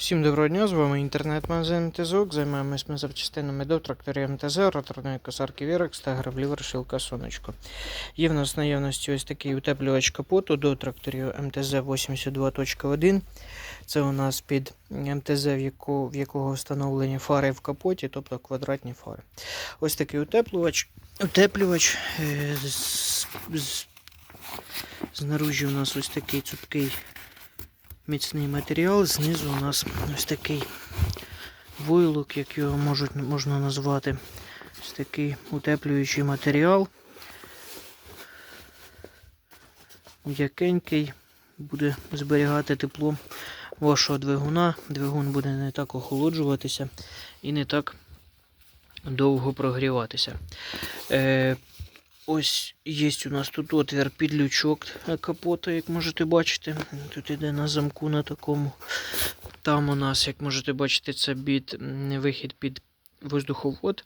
Всім доброго дня, з вами інтернет-магазин МТЗОК. Займаємось ми запчастинами до тракторів МТЗ, роторної косарки Вірекс та граблі вершилка Сонечко. Є в нас наявності ось такий утеплювач капоту до тракторів МТЗ 82.1. Це у нас під МТЗ, в, яку, в якого встановлені фари в капоті, тобто квадратні фари. Ось такий утеплювач. Утеплювач е, з, з, знаружі у нас ось такий цупкий міцний матеріал. Знизу у нас ось такий войлок, як його можуть, можна назвати. Ось такий утеплюючий матеріал. М'якенький, буде зберігати тепло вашого двигуна. Двигун буде не так охолоджуватися і не так довго прогріватися. Е, Ось є у нас тут отвір під лючок капота, як можете бачити. Тут іде на замку на такому. Там у нас, як можете бачити, це бід, вихід під воздуховод.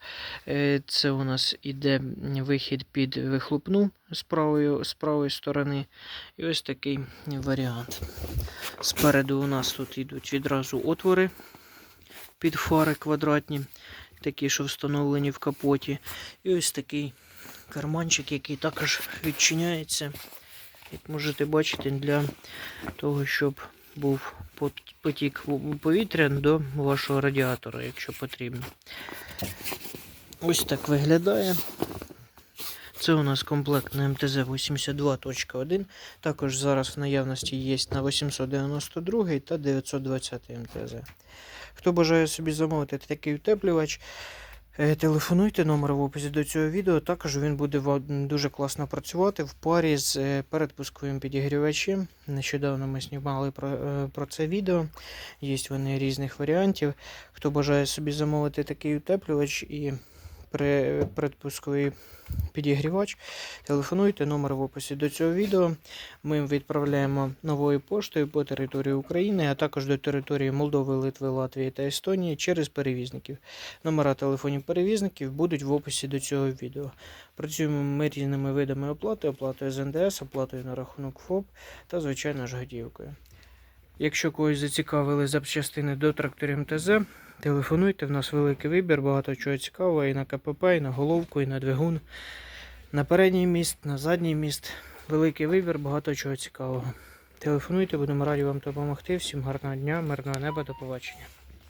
Е, Це у нас іде вихід під вихлопну з правої, з правої сторони. І ось такий варіант. Спереду у нас тут йдуть відразу отвори під фари квадратні, такі, що встановлені в капоті. І ось такий карманчик, який також відчиняється, як можете бачити, для того, щоб був потік повітря до вашого радіатора, якщо потрібно. Ось так виглядає. Це у нас комплект на МТЗ 82.1. Також зараз в наявності є на 892 та 920 МТЗ. Хто бажає собі замовити такий утеплювач, Телефонуйте номер в описі до цього відео. Також він буде дуже класно працювати в парі з е, передпусковим підігрівачем. Нещодавно ми знімали про, е, про це відео. Є вони різних варіантів. Хто бажає собі замовити такий утеплювач і пре- передпусковий підігрівач, телефонуйте номер в описі до цього відео. Ми відправляємо новою поштою по території України, а також до території Молдови, Литви, Латвії та Естонії через перевізників. Номера телефонів перевізників будуть в описі до цього відео. Працюємо ми різними видами оплати, оплатою з НДС, оплатою на рахунок ФОП та, звичайно ж, готівкою. Якщо когось зацікавили запчастини до тракторів МТЗ, телефонуйте, в нас великий вибір, багато чого цікавого і на КПП, і на головку, і на двигун, на передній міст, на задній міст. Великий вибір, багато чого цікавого. Телефонуйте, будемо раді вам допомогти. Всім гарного дня, мирного неба, до побачення.